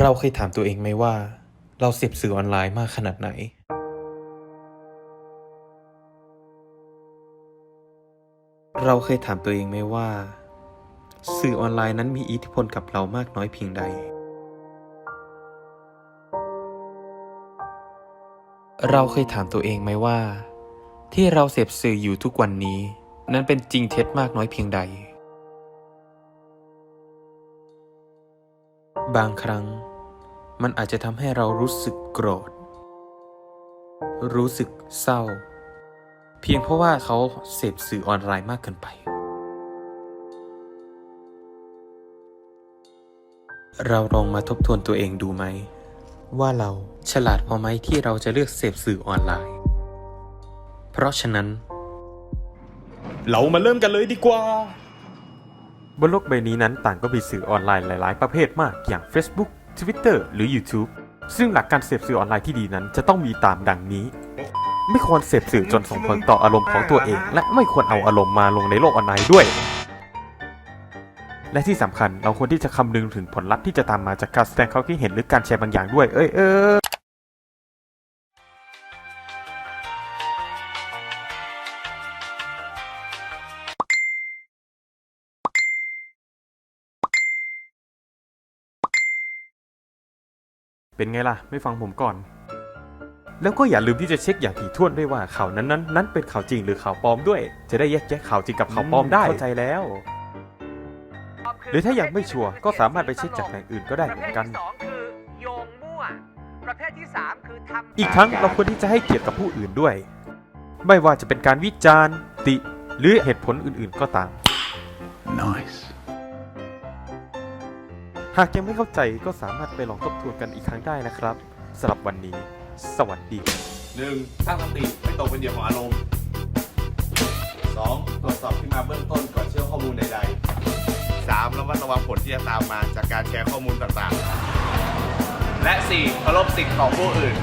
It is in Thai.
เราเคยถามตัวเองไหมว่า เราเสพสื่อออนไลน์มากขนาดไหน เราเคยถามตัวเองไหมว่า สื่อออนไลน์นั้นมีอิทธิพลกับเรามากน้อยเพียงใด เราเคยถามตัวเองไหมว่า ที่เราเสพสื่ออยู่ทุกวันนี้ นั้นเป็นจริงเท็จมากน้อยเพียงใด บางครั้ง มันอาจจะทำให้เรารู้สึกโกรธ รู้สึกเศร้า เพียงเพราะว่าเขาเสพสื่อออนไลน์มากเกินไป เราลองมาทบทวนตัวเองดูไหม ว่าเราฉลาดพอไหมที่เราจะเลือกเสพสื่อออนไลน์ เพราะฉะนั้น เรามาเริ่มกันเลยดีกว่า บนโลกใบนี้นั้นต่างก็มีสื่อออนไลน์หลายๆ ประเภทมากอย่าง Facebook Twitter หรือ YouTube ซึ่งหลักการเสพสื่อออนไลน์ที่ดีนั้นจะต้องมีตามดังนี้ ไม่ควรเสพสื่อจนส่งผลต่ออารมณ์ของตัวเอง และไม่ควรเอาอารมณ์มาลงในโลกออนไลน์ด้วย และที่สำคัญเราควรที่จะคำนึงถึงผลลัพธ์ที่จะตามมาจากการแสดงความคิดเห็นหรือการแชร์บางอย่างด้วย เอ้ยเออ เป็นไงล่ะ ไม่ฟังผมก่อน แล้วก็อย่าลืมที่จะเช็คอย่างถี่ถ้วนด้วยว่าข่าวนั้นนั้นนั้นเป็นข่าวจริงหรือข่าวปลอมด้วย จะได้แยกแยะข่าวจริงกับข่าวปลอมได้เข้าใจแล้วหรือถ้ายังไม่ชัวร์ก็สามารถไปเช็คจากแหล่งอื่นก็ได้เหมือนกันประเภทที่สองคือโยงมั่ว ประเภทที่สามคือทำอีกทั้งเราควรที่จะให้เกียรติกับผู้อื่นด้วย ไม่ว่าจะเป็นการวิจารณ์ติ หรือเหตุผลอื่นๆก็ตาม Nice. หากยังไม่เข้าใจก็สามารถไปลองทบทวนกันอีกครั้งได้นะครับสำหรับวันนี้ สวัสดีหนึ่งตั้งสติไม่ตกเป็นเหยื่อของอารมณ์สองตรวจสอบที่มาเบื้องต้นก่อนเชื่อข้อมูลใดๆสามระมัดระวังผลที่จะตามมาจากการแชร์ข้อมูลต่างๆ และสี่เคารพสิทธิ์ของผู้อื่น